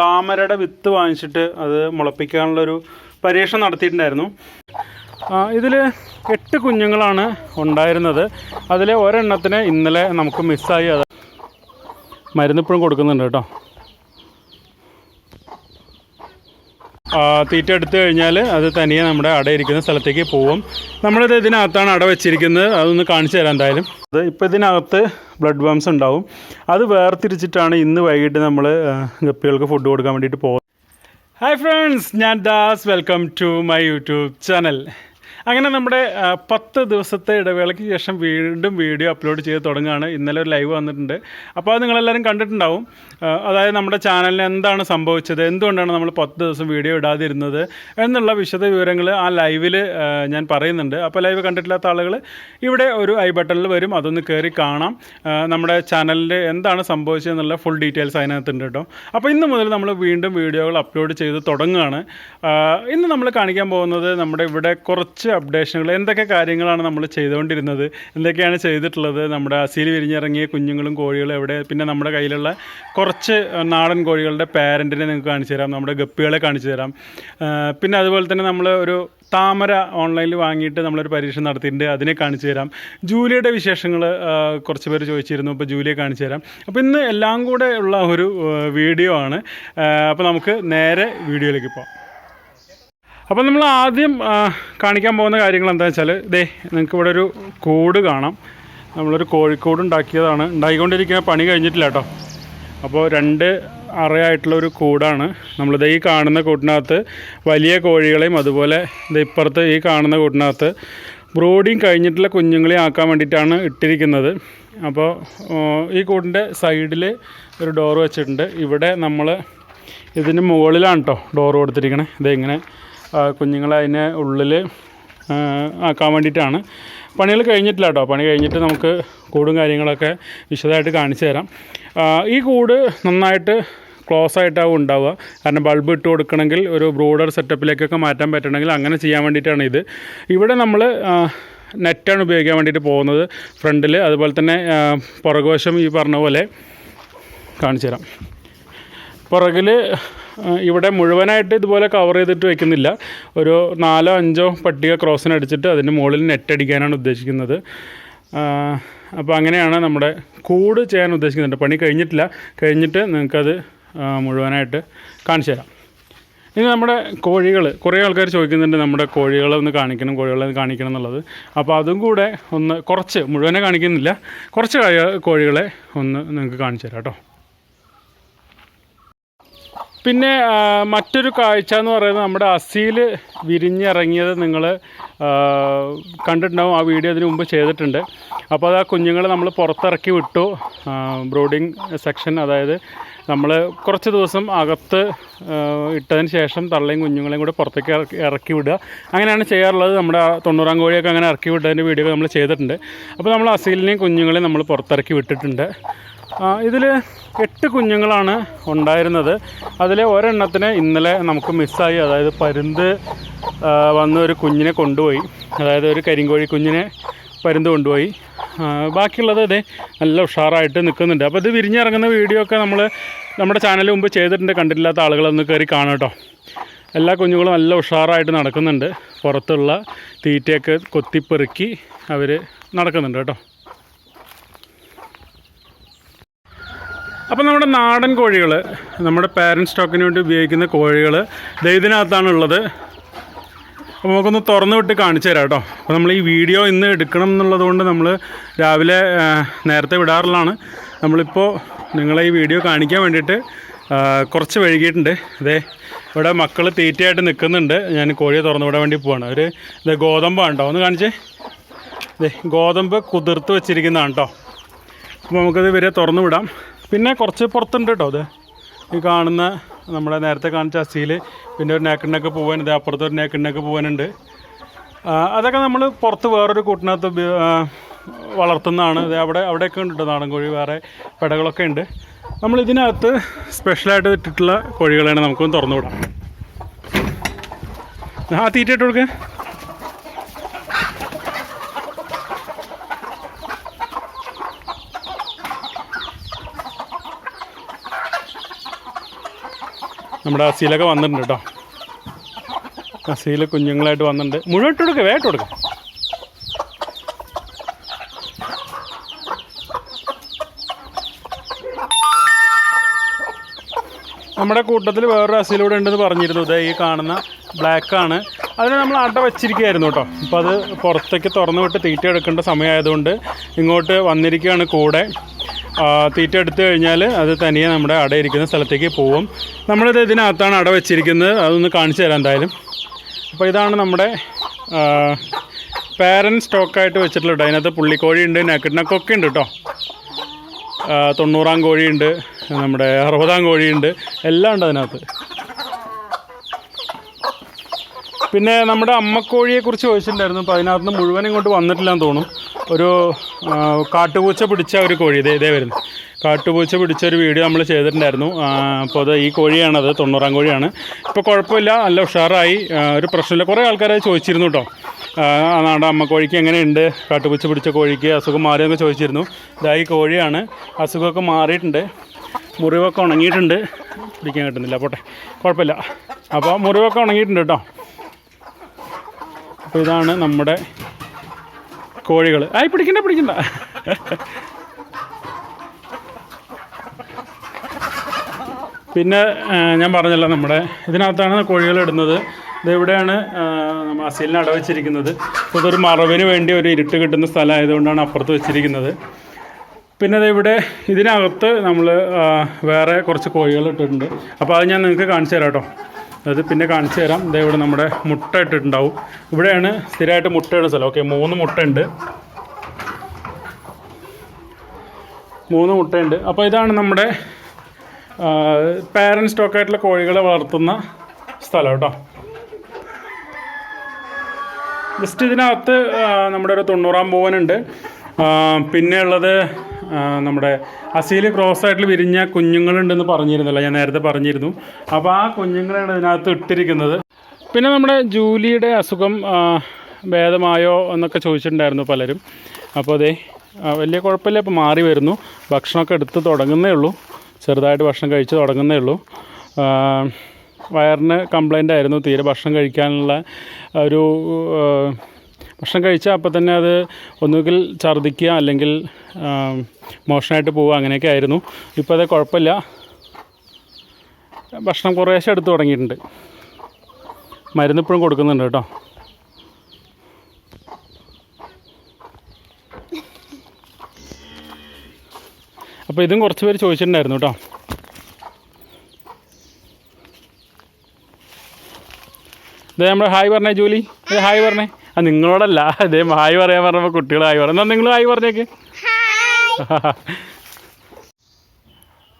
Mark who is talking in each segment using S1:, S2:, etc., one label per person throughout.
S1: താമരയുടെ വിത്ത് വാങ്ങിച്ചിട്ട് അത് മുളപ്പിക്കാനുള്ളൊരു പരീക്ഷണം നടത്തിയിട്ടുണ്ടായിരുന്നു. ഇതിൽ എട്ട് കുഞ്ഞുങ്ങളാണ് ഉണ്ടായിരുന്നത്. അതിലെ ഒരെണ്ണത്തിന് ഇന്നലെ നമുക്ക് മിസ്സായി അത് മരുന്ന് ഇപ്പോഴും കൊടുക്കുന്നുണ്ട് കേട്ടോ ആ, തീറ്റ എടുത്തു കഴിഞ്ഞാൽ അത് തനിയെ നമ്മുടെ അടയിരിക്കുന്ന സ്ഥലത്തേക്ക് പോവും. നമ്മളിത് ഇതിനകത്താണ് അട വെച്ചിരിക്കുന്നത്. അതൊന്ന് കാണിച്ചു തരാം എന്തായാലും. അത് ഇപ്പോൾ ഇതിനകത്ത് ബ്ലഡ് വംസ് ഉണ്ടാവും. അത് വേർതിരിച്ചിട്ടാണ് ഇന്ന് വൈകിട്ട് നമ്മൾ ഗപ്പികൾക്ക് ഫുഡ് കൊടുക്കാൻ വേണ്ടിയിട്ട് പോകുന്നത്. ഹായ് ഫ്രണ്ട്സ് ഞാൻ Das. Welcome to my YouTube channel അങ്ങനെ നമ്മുടെ പത്ത് ദിവസത്തെ ഇടവേളയ്ക്ക് ശേഷം വീണ്ടും വീഡിയോ അപ്ലോഡ് ചെയ്ത് തുടങ്ങുകയാണ്. ഇന്നലെ ഒരു ലൈവ് വന്നിട്ടുണ്ട്. അപ്പോൾ അത് നിങ്ങളെല്ലാവരും കണ്ടിട്ടുണ്ടാവും. അതായത് നമ്മുടെ ചാനലിന് എന്താണ് സംഭവിച്ചത്? എന്തുകൊണ്ടാണ് നമ്മൾ പത്ത് ദിവസം വീഡിയോ ഇടാതിരുന്നത്? എന്നുള്ള വിശദ വിവരങ്ങൾ ആ ലൈവിൽ ഞാൻ പറയുന്നുണ്ട്. അപ്പോൾ ലൈവ് കണ്ടിട്ടില്ലാത്ത ആളുകൾ ഇവിടെ ഒരു ഐ ബട്ടണിൽ വരും. അതൊന്ന് കയറി കാണാം. നമ്മുടെ ചാനലിൽ എന്താണ് സംഭവിച്ചതെന്നുള്ള ഫുൾ ഡീറ്റെയിൽസ് അതിനകത്തുണ്ട് കേട്ടോ. അപ്പോൾ ഇന്ന് മുതൽ നമ്മൾ വീണ്ടും വീഡിയോകൾ അപ്ലോഡ് ചെയ്ത് തുടങ്ങുകയാണ്. ഇന്ന് നമ്മൾ കാണിക്കാൻ പോകുന്നത് നമ്മുടെ ഇവിടെ കുറച്ച് അപ്ഡേഷനുകൾ എന്തൊക്കെ കാര്യങ്ങളാണ് നമ്മൾ ചെയ്തുകൊണ്ടിരുന്നത് എന്തൊക്കെയാണ് ചെയ്തിട്ടുള്ളത് നമ്മുടെ അസീൽ വിരിഞ്ഞിറങ്ങിയ കുഞ്ഞുങ്ങളും കോഴികളും എവിടെ പിന്നെ നമ്മുടെ കയ്യിലുള്ള കുറച്ച് നാടൻ കോഴികളുടെ പാരന്റിനെ നിങ്ങൾക്ക് കാണിച്ചു തരാം നമ്മുടെ ഗപ്പികളെ കാണിച്ചു തരാം. പിന്നെ അതുപോലെ തന്നെ നമ്മൾ ഒരു താമര ഓൺലൈനിൽ വാങ്ങിയിട്ട് നമ്മളൊരു പരീക്ഷ നടത്തിയിട്ടുണ്ട് അതിനെ കാണിച്ചു തരാം. ജൂലിയുടെ വിശേഷങ്ങൾ കുറച്ച് പേര് ചോദിച്ചിരുന്നു അപ്പോൾ ജൂലിയെ കാണിച്ചു തരാം. അപ്പോൾ ഇന്ന് എല്ലാം കൂടെ ഉള്ള ഒരു വീഡിയോ ആണ്. അപ്പോൾ നമുക്ക് നേരെ വീഡിയോയിലേക്ക് പോകാം. അപ്പോൾ നമ്മൾ ആദ്യം കാണിക്കാൻ പോകുന്ന കാര്യങ്ങൾ എന്താണെന്ന് വെച്ചാൽ ഇതേ നിങ്ങൾക്ക് ഇവിടെ ഒരു കൂട് കാണാം. നമ്മളൊരു കോഴിക്കോട് ഉണ്ടാക്കിയതാണ്. ഉണ്ടായിക്കൊണ്ടിരിക്കുന്ന പണി കഴിഞ്ഞിട്ടില്ല കേട്ടോ. അപ്പോൾ രണ്ട് അറയായിട്ടുള്ള ഒരു കൂടാണ്. നമ്മളിത് ഈ കാണുന്ന കൂട്ടിനകത്ത് വലിയ കോഴികളെയും അതുപോലെ ഇത് ഇപ്പുറത്ത് ഈ കാണുന്ന കൂട്ടിനകത്ത് ബ്രോഡിങ് കഴിഞ്ഞിട്ടുള്ള കുഞ്ഞുങ്ങളെ ആക്കാൻ വേണ്ടിയിട്ടാണ് ഇട്ടിരിക്കുന്നത്. അപ്പോൾ ഈ കൂടിന്റെ സൈഡിൽ ഒരു ഡോർ വെച്ചിട്ടുണ്ട്. ഇവിടെ നമ്മൾ ഇതിന് മുകളിലാണ് കേട്ടോ ഡോർ കൊടുത്തിരിക്കണേ. ഇതെങ്ങനെ കുഞ്ഞുങ്ങളെ അതിനെ ഉള്ളിൽ ആക്കാൻ വേണ്ടിയിട്ടാണ്. പണികൾ കഴിഞ്ഞിട്ടില്ല കേട്ടോ. പണി കഴിഞ്ഞിട്ട് നമുക്ക് കൂടും കാര്യങ്ങളൊക്കെ വിശദമായിട്ട് കാണിച്ചു തരാം. ഈ കൂട് നന്നായിട്ട് ക്ലോസ് ആയിട്ടാവും ഉണ്ടാവുക. കാരണം ബൾബ് ഇട്ട് കൊടുക്കണമെങ്കിൽ ഒരു ബ്രോഡർ സെറ്റപ്പിലേക്കൊക്കെ മാറ്റാൻ പറ്റണമെങ്കിൽ അങ്ങനെ ചെയ്യാൻ വേണ്ടിയിട്ടാണ് ഇത്. ഇവിടെ നമ്മൾ നെറ്റാണ് ഉപയോഗിക്കാൻ വേണ്ടിയിട്ട് പോകുന്നത്. ഫ്രണ്ടിൽ അതുപോലെ തന്നെ പുറകുവശം ഈ പറഞ്ഞ പോലെ കാണിച്ചു തരാം. പുറകിൽ ഇവിടെ മുഴുവനായിട്ട് ഇതുപോലെ കവർ ചെയ്തിട്ട് വെക്കുന്നില്ല. ഒരു നാലോ അഞ്ചോ പട്ടിക ക്രോസിന് അടിച്ചിട്ട് അതിന്റെ മുകളിൽ നെറ്റ് അടിക്കാനാണ് ഉദ്ദേശിക്കുന്നത്. അപ്പോൾ അങ്ങനെയാണ് നമ്മുടെ കൂട് ചെയ്യാൻ ഉദ്ദേശിക്കുന്നുണ്ട് പണി കഴിഞ്ഞിട്ടില്ല. കഴിഞ്ഞിട്ട് നിങ്ങൾക്കത് മുഴുവനായിട്ട് കാണിച്ചു തരാം. ഇനി നമ്മുടെ കോഴികൾ കുറേ ആൾക്കാർ ചോദിക്കുന്നുണ്ട് നമ്മുടെ കോഴികളെ ഒന്ന് കാണിക്കണം കോഴികളെ ഒന്ന് കാണിക്കണം എന്നുള്ളത്. അപ്പോൾ അതും കൂടെ ഒന്ന് കുറച്ച് മുഴുവനെ കാണിക്കുന്നില്ല. കുറച്ച് കോഴികളെ ഒന്ന് നിങ്ങൾക്ക് കാണിച്ചു തരാം കേട്ടോ. പിന്നെ മറ്റൊരു കാഴ്ച എന്ന് പറയുന്നത് നമ്മുടെ അസീൽ വിരിഞ്ഞിറങ്ങിയത് നിങ്ങൾ കണ്ടിട്ടുണ്ടാവും. ആ വീഡിയോ അതിന് മുമ്പ് ചെയ്തിട്ടുണ്ട്. അപ്പോൾ അത് ആ കുഞ്ഞുങ്ങളെ നമ്മൾ പുറത്തിറക്കി വിട്ടു. ബ്രോഡിങ് സെക്ഷൻ അതായത് നമ്മൾ കുറച്ച് ദിവസം അകത്ത് ഇട്ടതിന് ശേഷം തള്ളയും കുഞ്ഞുങ്ങളെയും കൂടെ പുറത്തേക്ക് ഇറക്കി ഇറക്കി വിടുക. അങ്ങനെയാണ് ചെയ്യാറുള്ളത്. നമ്മുടെ തൊണ്ണൂറാം കോഴിയൊക്കെ അങ്ങനെ ഇറക്കി വിട്ടതിന്റെ വീഡിയോ നമ്മൾ ചെയ്തിട്ടുണ്ട്. അപ്പോൾ നമ്മൾ അസീലിനെയും കുഞ്ഞുങ്ങളെയും നമ്മൾ പുറത്തിറക്കി വിട്ടിട്ടുണ്ട്. ഇതിൽ എട്ട് കുഞ്ഞുങ്ങളാണ് ഉണ്ടായിരുന്നത്. അതിലെ ഒരെണ്ണത്തിന് ഇന്നലെ നമുക്ക് മിസ്സായി. അതായത് പരുന്ത് വന്ന ഒരു കുഞ്ഞിനെ കൊണ്ടുപോയി. അതായത് ഒരു കരിങ്കോഴി കുഞ്ഞിനെ പരുന്ത് കൊണ്ടുപോയി. ബാക്കിയുള്ളത് അതെ നല്ല ഉഷാറായിട്ട് നിൽക്കുന്നുണ്ട്. അപ്പോൾ ഇത് വിരിഞ്ഞിറങ്ങുന്ന വീഡിയോ ഒക്കെ നമ്മൾ നമ്മുടെ ചാനൽ മുമ്പ് ചെയ്തിട്ടുണ്ട്. കണ്ടിട്ടില്ലാത്ത ആളുകളൊന്ന് കയറി കാണും കേട്ടോ. എല്ലാ കുഞ്ഞുങ്ങളും നല്ല ഉഷാറായിട്ട് നടക്കുന്നുണ്ട്. പുറത്തുള്ള തീറ്റയൊക്കെ കൊത്തിപ്പെറുക്കി അവർ നടക്കുന്നുണ്ട് കേട്ടോ. അപ്പോൾ നമ്മുടെ നാടൻ കോഴികൾ നമ്മുടെ പാരന്റ് സ്റ്റോക്കിന് വേണ്ടി ഉപയോഗിക്കുന്ന കോഴികൾ ദൈതിനകത്താണുള്ളത് അപ്പോൾ നമുക്കൊന്ന് തുറന്നു വിട്ട് കാണിച്ചു തരാം കേട്ടോ. അപ്പോൾ നമ്മൾ ഈ വീഡിയോ ഇന്ന് എടുക്കണം എന്നുള്ളത് കൊണ്ട് നമ്മൾ രാവിലെ നേരത്തെ വിടാറുള്ളതാണ്. നമ്മളിപ്പോൾ നിങ്ങളെ ഈ വീഡിയോ കാണിക്കാൻ വേണ്ടിയിട്ട് കുറച്ച് വൈകിയിട്ടുണ്ട്. അതെ ഇവിടെ മക്കൾ തീറ്റയായിട്ട് നിൽക്കുന്നുണ്ട് ഞാൻ കോഴിയെ തുറന്നു വിടാൻ വേണ്ടി പോവാണ്. അവർ ഇത് ഗോതമ്പാണ് കേട്ടോ ഒന്ന് കാണിച്ചേ. അതെ ഗോതമ്പ് കുതിർത്ത് വെച്ചിരിക്കുന്നതാണ് കേട്ടോ അപ്പോൾ നമുക്കത് ഇവരെ തുറന്നു വിടാം. പിന്നെ കുറച്ച് പുറത്തുണ്ട് കേട്ടോ അത്. ഈ കാണുന്ന നമ്മളെ നേരത്തെ കാണിച്ച അസിയിൽ പിന്നെ ഒരു നേക്കിണ്ണൊക്കെ പോകാനുണ്ട് അപ്പുറത്ത് ഒരു നേക്കണ്ണൊക്കെ പോകാനുണ്ട് അതൊക്കെ നമ്മൾ പുറത്ത് വേറൊരു കൂട്ടിനകത്ത് വളർത്തുന്നതാണ്. ഇത് അവിടെ അവിടെയൊക്കെ ഉണ്ട് നാടൻ കോഴി. വേറെ പെടകളൊക്കെ ഉണ്ട്. നമ്മൾ ഇതിനകത്ത് സ്പെഷ്യലായിട്ട് ഇട്ടിട്ടുള്ള കോഴികളാണ് നമുക്കൊന്ന് തുറന്നു വിടാം ആ തീറ്റ ഇട്ട് കൊടുക്കുക നമ്മുടെ അസീലൊക്കെ വന്നിട്ടുണ്ട് കേട്ടോ അസീൽ കുഞ്ഞുങ്ങളായിട്ട് വന്നിട്ടുണ്ട്. മുഴുവൻ ഇട്ട് കൊടുക്കുക വേട്ട് കൊടുക്കുക നമ്മുടെ കൂട്ടത്തിൽ വേറൊരു അസീലൂടെ ഉണ്ടെന്ന് പറഞ്ഞിരുന്നു. ഇതേ ഈ കാണുന്ന ബ്ലാക്ക് ആണ്. അതിന് നമ്മൾ അട വെച്ചിരിക്കുകയായിരുന്നു കേട്ടോ അപ്പോൾ അത് പുറത്തേക്ക് തുറന്നു വിട്ട് തീറ്റ എടുക്കേണ്ട സമയമായതുകൊണ്ട് ഇങ്ങോട്ട് വന്നിരിക്കുകയാണ് കൂടെ. തീറ്റ എടുത്തു കഴിഞ്ഞാൽ അത് തനിയെ നമ്മുടെ അട ഇരിക്കുന്ന സ്ഥലത്തേക്ക് പോവും. നമ്മളിത് ഇതിനകത്താണ് അട വെച്ചിരിക്കുന്നത്. അതൊന്ന് കാണിച്ചു തരാം എന്തായാലും. അപ്പോൾ ഇതാണ് നമ്മുടെ പാരന്റ് സ്റ്റോക്കായിട്ട് വെച്ചിട്ടുള്ളത് അതിനകത്ത് പുള്ളിക്കോഴിയുണ്ട് നെക്കിട്ടിനൊക്കെ ഉണ്ട് കേട്ടോ തൊണ്ണൂറാം കോഴിയുണ്ട് നമ്മുടെ അറുപതാം കോഴിയുണ്ട് എല്ലാം ഉണ്ട് അതിനകത്ത്. പിന്നെ നമ്മുടെ അമ്മക്കോഴിയെ കുറിച്ച് ചോദിച്ചിട്ടുണ്ടായിരുന്നു. അപ്പോൾ അതിനകത്ത് മുഴുവൻ ഇങ്ങോട്ട് വന്നിട്ടില്ല എന്ന് തോന്നും ഒരു കാട്ടുപൂച്ച പിടിച്ച ഒരു കോഴി. ഇതേ ഇതേ വരുന്നു. കാട്ടുപൂച്ച പിടിച്ച ഒരു വീഡിയോ നമ്മൾ ചെയ്തിട്ടുണ്ടായിരുന്നു. അപ്പോൾ അത് ഈ കോഴിയാണത് തൊണ്ണൂറാം കോഴിയാണ്. ഇപ്പോൾ കുഴപ്പമില്ല. നല്ല ഉഷാറായി. ഒരു പ്രശ്നമില്ല. കുറേ ആൾക്കാരെ ചോദിച്ചിരുന്നു കേട്ടോ. നാടൻ നാടെ അമ്മക്കോഴിക്ക് എങ്ങനെയുണ്ട്? കാട്ടുപൂച്ച പിടിച്ച കോഴിക്ക് അസുഖം മാറിയെന്നൊക്കെ ചോദിച്ചിരുന്നു. ഇതാ ഈ കോഴിയാണ്. അസുഖമൊക്കെ മാറിയിട്ടുണ്ട്. മുറിവൊക്കെ ഉണങ്ങിയിട്ടുണ്ട്. പിടിക്കാൻ കിട്ടുന്നില്ല. പോട്ടെ. കുഴപ്പമില്ല. അപ്പോൾ മുറിവൊക്കെ ഉണങ്ങിയിട്ടുണ്ട് കേട്ടോ. അപ്പോൾ ഇതാണ് നമ്മുടെ കോഴികൾ. ആയി പിടിക്കണ്ട പിടിക്കണ്ട. പിന്നെ ഞാൻ പറഞ്ഞല്ലോ നമ്മുടെ ഇതിനകത്താണ് കോഴികൾ ഇടുന്നത്. ഇതെവിടെയാണ് ഇവിടെയാണ് ആ, നമ്മ അസീലിനെ അടവച്ചിരിക്കുന്നത് അപ്പോൾ ഇതൊരു മറവിന് വേണ്ടി ഒരു ഇരുട്ട് കിട്ടുന്ന സ്ഥലമായതുകൊണ്ടാണ് അപ്പുറത്ത് വെച്ചിരിക്കുന്നത്. പിന്നെ ഇവിടെ ഇതിനകത്ത് നമ്മൾ വേറെ കുറച്ച് കോഴികൾ ഇട്ടിട്ടുണ്ട്. അപ്പോൾ അത് ഞാൻ നിങ്ങൾക്ക് കാണിച്ചു തരാം കേട്ടോ. അത് പിന്നെ കാണിച്ചു തരാം. ഇതേ ഇവിടെ നമ്മുടെ മുട്ട ഇട്ടിട്ടുണ്ടാവും. ഇവിടെയാണ് സ്ഥിരമായിട്ട് മുട്ടയുടെ സ്ഥലം. ഓക്കെ മൂന്ന് മുട്ടയുണ്ട്. മൂന്ന് മുട്ടയുണ്ട്. അപ്പോൾ ഇതാണ് നമ്മുടെ പാരന്റ് സ്റ്റോക്കായിട്ടുള്ള കോഴികളെ വളർത്തുന്ന സ്ഥലം കേട്ടോ. ജസ്റ്റ് ഇതിനകത്ത് നമ്മുടെ ഒരു തൊണ്ണൂറാം പൂവനുണ്ട് പിന്നെയുള്ളത് നമ്മുടെ അസീൽ ക്രോസ് ആയിട്ട് വിരിഞ്ഞ കുഞ്ഞുങ്ങളുണ്ടെന്ന് പറഞ്ഞിരുന്നല്ലോ ഞാൻ നേരത്തെ പറഞ്ഞിരുന്നു. അപ്പോൾ ആ കുഞ്ഞുങ്ങളാണ് ഇതിനകത്ത് ഇട്ടിരിക്കുന്നത്. പിന്നെ നമ്മുടെ ജൂലിയുടെ അസുഖം ഭേദമായോ എന്നൊക്കെ ചോദിച്ചിട്ടുണ്ടായിരുന്നു പലരും. അപ്പോൾ അതെ വലിയ കുഴപ്പമില്ല ഇപ്പോൾ മാറി വരുന്നു. ഭക്ഷണമൊക്കെ എടുത്ത് തുടങ്ങുന്നേ ഉള്ളൂ. ചെറുതായിട്ട് ഭക്ഷണം കഴിച്ച് തുടങ്ങുന്നേ ഉള്ളൂ. വയറിന് കംപ്ലൈന്റ് ആയിരുന്നു തീരെ ഭക്ഷണം കഴിക്കാനുള്ള ഒരു ഭക്ഷണം കഴിച്ചാൽ അപ്പോൾ തന്നെ അത് ഒന്നുകിൽ ഛർദ്ദിക്കുക അല്ലെങ്കിൽ മോഷണമായിട്ട് പോവുക അങ്ങനെയൊക്കെ ആയിരുന്നു. ഇപ്പോൾ അത് കുഴപ്പമില്ല. ഭക്ഷണം കുറേശ്ശെ എടുത്ത് തുടങ്ങിയിട്ടുണ്ട്. മരുന്ന് ഇപ്പോഴും കൊടുക്കുന്നുണ്ട് കേട്ടോ. അപ്പോൾ ഇതും കുറച്ച് പേര് ചോദിച്ചിട്ടുണ്ടായിരുന്നു കേട്ടോ. ഇതേ നമ്മൾ ഹായ് പറഞ്ഞേ ജോലി. ഹായ് പറഞ്ഞേ. ആ നിങ്ങളോടല്ല. അതേ ഹായ് പറയാൻ പറഞ്ഞപ്പോൾ കുട്ടികൾ ഹായ് പറഞ്ഞു. നിങ്ങൾ ഹായ് പറഞ്ഞേക്ക്.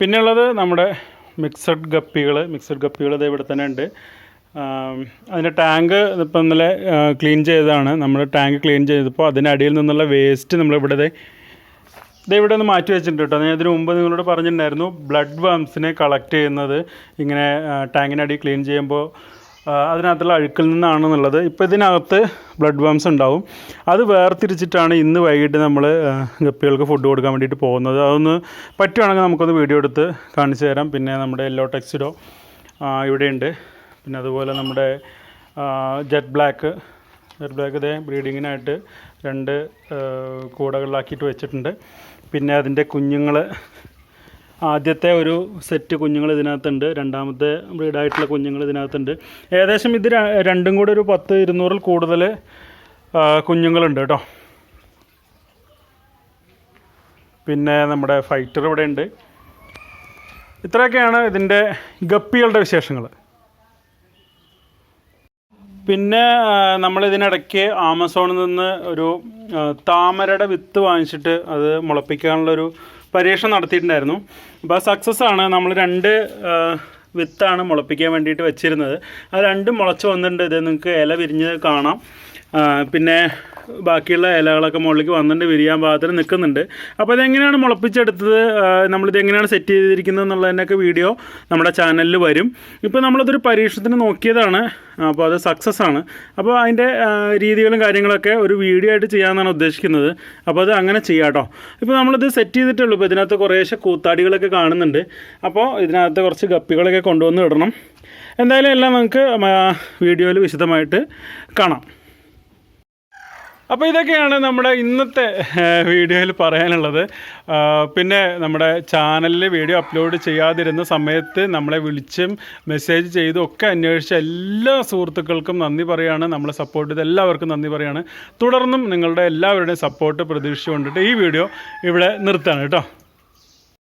S1: പിന്നെയുള്ളത് നമ്മുടെ മിക്സഡ് ഗപ്പികൾ മിക്സഡ് ഗപ്പികൾ ഇത് ഇവിടെ തന്നെ ഉണ്ട്. അതിന്റെ ടാങ്ക് ഇപ്പം ഇന്നലെ ക്ലീൻ ചെയ്തതാണ്. നമ്മൾ ടാങ്ക് ക്ലീൻ ചെയ്തപ്പോൾ അതിനടിയിൽ നിന്നുള്ള വേസ്റ്റ് ഇത് ഇവിടെ ഒന്ന് മാറ്റി വെച്ചിട്ടുണ്ട് കേട്ടോ. ഞാൻ ഇതിന് മുമ്പ് നിങ്ങളോട് പറഞ്ഞിട്ടുണ്ടായിരുന്നു ബ്ലഡ് വംസിനെ കളക്ട് ചെയ്യുന്നത്. ഇങ്ങനെ ടാങ്കിനടി ക്ലീൻ ചെയ്യുമ്പോൾ അതിനകത്തുള്ള അഴുക്കിൽ നിന്നാണെന്നുള്ളത്. ഇപ്പോൾ ഇതിനകത്ത് ബ്ലഡ് വംസ് ഉണ്ടാവും. അത് വേർതിരിച്ചിട്ടാണ് ഇന്ന് വൈകിട്ട് നമ്മൾ ഗപ്പികൾക്ക് ഫുഡ് കൊടുക്കാൻ വേണ്ടിയിട്ട് പോകുന്നത്. അതൊന്ന് പറ്റുവാണെങ്കിൽ നമുക്കൊന്ന് വീഡിയോ എടുത്ത് കാണിച്ചു തരാം. പിന്നെ നമ്മുടെ യെല്ലോ ടെക്സിഡോ ഇവിടെയുണ്ട്. പിന്നെ അതുപോലെ നമ്മുടെ ജെറ്റ് ബ്ലാക്ക് ജെറ്റ് ബ്ലാക്ക് ഇതേ ബ്രീഡിങ്ങിനായിട്ട് രണ്ട് കൂടകളിലാക്കിയിട്ട് വെച്ചിട്ടുണ്ട്. പിന്നെ അതിന്റെ കുഞ്ഞുങ്ങൾ ആദ്യത്തെ ഒരു സെറ്റ് കുഞ്ഞുങ്ങൾ ഇതിനകത്തുണ്ട്. രണ്ടാമത്തെ ബ്രീഡായിട്ടുള്ള കുഞ്ഞുങ്ങൾ ഇതിനകത്തുണ്ട്. ഏകദേശം ഇത് രണ്ടും കൂടെ ഒരു പത്ത് ഇരുന്നൂറിൽ കൂടുതൽ കുഞ്ഞുങ്ങളുണ്ട് കേട്ടോ. പിന്നെ നമ്മുടെ ഫൈറ്റർ ഇവിടെ ഉണ്ട്. ഇത്രയൊക്കെയാണ് ഇതിന്റെ ഗപ്പികളുടെ വിശേഷങ്ങൾ. പിന്നെ നമ്മൾ നമ്മളിതിനിടയ്ക്ക് ആമസോണിൽ നിന്ന് ഒരു താമരയുടെ വിത്ത് വാങ്ങിച്ചിട്ട് അത് മുളപ്പിക്കാനുള്ളൊരു പരീക്ഷണം നടത്തിയിട്ടുണ്ടായിരുന്നു. അപ്പോൾ സക്സസ് ആണ് നമ്മൾ രണ്ട് വിത്താണ് മുളപ്പിക്കാൻ വേണ്ടിയിട്ട് വെച്ചിരുന്നത്. ആ രണ്ടും മുളച്ച് വന്നിട്ടുണ്ട്. ഇത് നിങ്ങൾക്ക് ഇല വിരിഞ്ഞ് കാണാം. പിന്നെ ബാക്കിയുള്ള ഇലകളൊക്കെ മുകളിലേക്ക് വന്നിട്ട് വിരിയാൻ പാകത്തിന് നിൽക്കുന്നുണ്ട്. അപ്പോൾ ഇതെങ്ങനെയാണ് മുളപ്പിച്ചെടുത്തത്? നമ്മളിത് എങ്ങനെയാണ് സെറ്റ് ചെയ്തിരിക്കുന്നത് എന്നുള്ളതിന്റെയൊക്കെ വീഡിയോ നമ്മുടെ ചാനലിൽ വരും. ഇപ്പോൾ നമ്മളിതൊരു പരീക്ഷണത്തിന് നോക്കിയതാണ്. അപ്പോൾ അത് സക്സസ് ആണ്. അപ്പോൾ അതിന്റെ രീതികളും കാര്യങ്ങളൊക്കെ ഒരു വീഡിയോ ആയിട്ട് ചെയ്യാമെന്നാണ് ഉദ്ദേശിക്കുന്നത്. അപ്പോൾ അത് അങ്ങനെ ചെയ്യാം കേട്ടോ. ഇപ്പോൾ നമ്മളിത് സെറ്റ് ചെയ്തിട്ടുള്ളൂ. ഇപ്പോൾ ഇതിനകത്ത് കുറേശ്ശെ കൂത്താടികളൊക്കെ കാണുന്നുണ്ട്. അപ്പോൾ ഇതിനകത്ത് കുറച്ച് ഗപ്പികളൊക്കെ കൊണ്ടുവന്ന് ഇടണം. എന്തായാലും എല്ലാം നമുക്ക് വീഡിയോയിൽ വിശദമായിട്ട് കാണാം. അപ്പോൾ ഇതൊക്കെയാണ് നമ്മുടെ ഇന്നത്തെ വീഡിയോയിൽ പറയാനുള്ളത്. പിന്നെ നമ്മുടെ ചാനലിൽ വീഡിയോ അപ്ലോഡ് ചെയ്യാതിരുന്ന സമയത്ത് നമ്മളെ വിളിച്ചും മെസ്സേജ് ചെയ്തും ഒക്കെ അന്വേഷിച്ച എല്ലാ സുഹൃത്തുക്കൾക്കും നന്ദി പറയുകയാണ് നമ്മളെ സപ്പോർട്ട് ചെയ്ത എല്ലാവർക്കും നന്ദി പറയുകയാണ് തുടർന്നും നിങ്ങളുടെ എല്ലാവരുടെയും സപ്പോർട്ട് പ്രതീക്ഷിച്ചുകൊണ്ടിട്ട് ഈ വീഡിയോ ഇവിടെ നിർത്താണ് കേട്ടോ.